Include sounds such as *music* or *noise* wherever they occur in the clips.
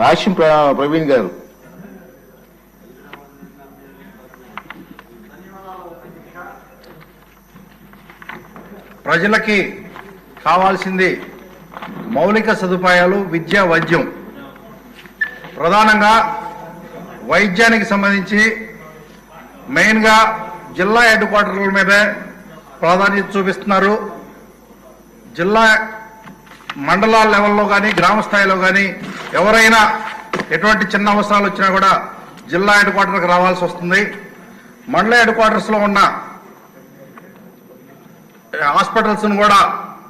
భాష్యం ప్రవీణ్ గారు. ప్రజలకి కావాల్సింది మౌలిక సదుపాయాలు విద్య వైద్యం. ప్రధానంగా వైద్యానికి సంబంధించి మెయిన్గా జిల్లా హెడ్ క్వార్టర్ల మీదే ప్రాధాన్యత చూపిస్తున్నారు. జిల్లా మండలాల లెవెల్లో కానీ గ్రామ స్థాయిలో కానీ ఎవరైనా ఎటువంటి చిన్న అవసరాలు వచ్చినా కూడా జిల్లా హెడ్ క్వార్టర్కి రావాల్సి వస్తుంది. మండల హెడ్ క్వార్టర్స్లో ఉన్న హాస్పిటల్స్ను కూడా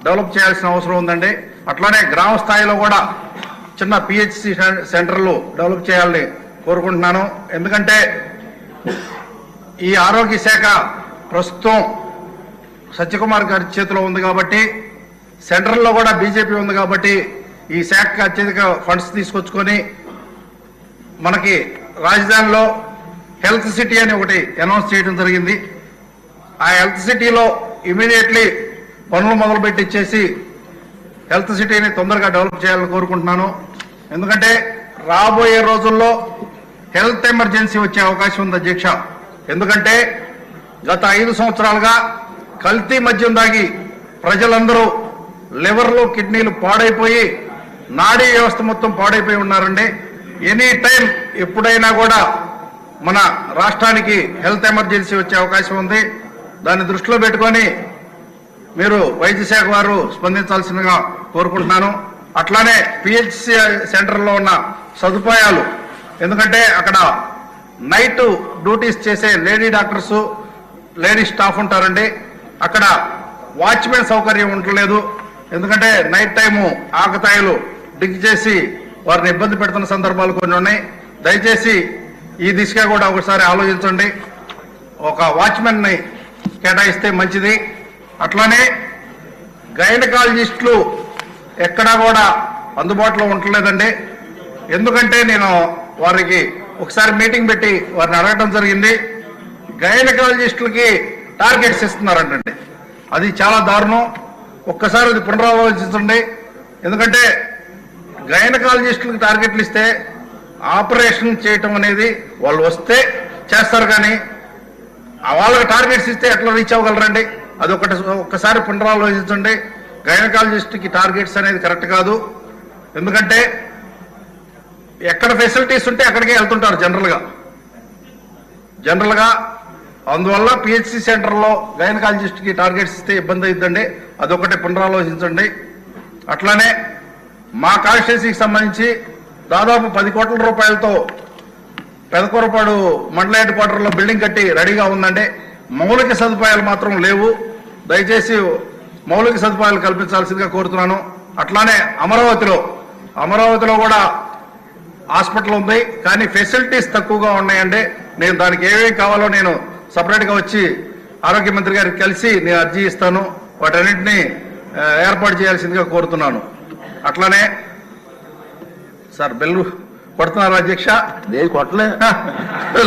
డెవలప్ చేయాల్సిన అవసరం ఉందండి. అట్లానే గ్రామ స్థాయిలో కూడా చిన్న పిహెచ్సి సెంటర్లు డెవలప్ చేయాలని కోరుకుంటున్నాను. ఎందుకంటే ఈ ఆరోగ్య శాఖ ప్రస్తుతం సత్యకుమార్ గారి చేతిలో ఉంది కాబట్టి సెంట్రల్లో కూడా బీజేపీ ఉంది కాబట్టి ఈ శాఖకు అత్యధిక ఫండ్స్ తీసుకొచ్చుకొని మనకి రాజధానిలో హెల్త్ సిటీ అని ఒకటి అనౌన్స్ చేయడం జరిగింది. ఆ హెల్త్ సిటీలో ఇమీడియట్లీ పనులు మొదలుపెట్టి ఇచ్చేసి హెల్త్ సిటీని తొందరగా డెవలప్ చేయాలని కోరుకుంటున్నాను. ఎందుకంటే రాబోయే రోజుల్లో హెల్త్ ఎమర్జెన్సీ వచ్చే అవకాశం ఉంది అధ్యక్ష. ఎందుకంటే గత ఐదు సంవత్సరాలుగా కల్తీ మద్యం దాగి ప్రజలందరూ లివర్లు కిడ్నీలు పాడైపోయి నాడీ వ్యవస్థ మొత్తం పాడైపోయి ఉన్నారండి. ఎనీ టైం ఎప్పుడైనా కూడా మన రాష్ట్రానికి హెల్త్ ఎమర్జెన్సీ వచ్చే అవకాశం ఉంది. దాన్ని దృష్టిలో పెట్టుకొని మీరు వైద్య శాఖ వారు స్పందించాల్సిందిగా కోరుకుంటున్నాను. అట్లానే పిహెచ్సి సెంటర్లో ఉన్న సదుపాయాలు ఎందుకంటే అక్కడ నైట్ డ్యూటీస్ చేసే లేడీ డాక్టర్స్ లేడీ స్టాఫ్ ఉంటారండి. అక్కడ వాచ్మెన్ సౌకర్యం ఉండలేదు. ఎందుకంటే నైట్ టైము ఆకతాయిలు డిగ్ చేసి వారిని ఇబ్బంది పెడుతున్న సందర్భాలు కొన్ని ఉన్నాయి. దయచేసి ఈ దిశగా కూడా ఒకసారి ఆలోచించండి. ఒక వాచ్మెన్ని కేటాయిస్తే మంచిది. అట్లానే గైనకాలజిస్టులు ఎక్కడా కూడా అందుబాటులో ఉండలేదండి. ఎందుకంటే నేను వారికి ఒకసారి మీటింగ్ పెట్టి వారిని అడగడం జరిగింది. గైనకాలజిస్టులకి టార్గెట్స్ ఇస్తున్నారంటండి. అది చాలా దారుణం. ఒక్కసారి అది పునరాలోచించండి. ఎందుకంటే గైనకాలజిస్టులకు టార్గెట్లు ఇస్తే ఆపరేషన్ చేయటం అనేది వాళ్ళు వస్తే చేస్తారు కానీ ఆ వాళ్ళకి టార్గెట్స్ ఇస్తే ఎట్లా రీచ్ అవ్వగలరండి? అది ఒకటి ఒక్కసారి పునరాలోచించండి. గైనకాలజిస్ట్కి టార్గెట్స్ అనేది కరెక్ట్ కాదు. ఎందుకంటే ఎక్కడ ఫెసిలిటీస్ ఉంటే అక్కడికే వెళ్తుంటారు జనరల్గా. జనరల్గా అందువల్ల పిహెచ్సి సెంటర్లో గైనకాలజిస్ట్కి టార్గెట్స్ ఇస్తే ఇబ్బంది అవుతుందండి అదొకటి పునరాలోచించండి. అట్లానే మా కాన్స్టిట్యూన్సీకి సంబంధించి దాదాపు పది కోట్ల రూపాయలతో పెదకూరపాడు మండల హెడ్ క్వార్టర్లో బిల్డింగ్ కట్టి రెడీగా ఉందండి. మౌలిక సదుపాయాలు మాత్రం లేవు. దయచేసి మౌలిక సదుపాయాలు కల్పించాల్సిందిగా కోరుతున్నాను. అట్లానే అమరావతిలో అమరావతిలో కూడా హాస్పిటల్ ఉంది. కానీ ఫెసిలిటీస్ తక్కువగా ఉన్నాయండి. నేను దానికి ఏమేమి కావాలో నేను సపరేట్గా వచ్చి ఆరోగ్య మంత్రి గారికి కలిసి నేను అర్జీ ఇస్తాను. వాటన్నింటినీ ఏర్పాటు చేయాల్సిందిగా కోరుతున్నాను. అట్లానే సార్ బెల్లు కొడుతున్నారు అధ్యక్ష. కొట్టలే. *laughs*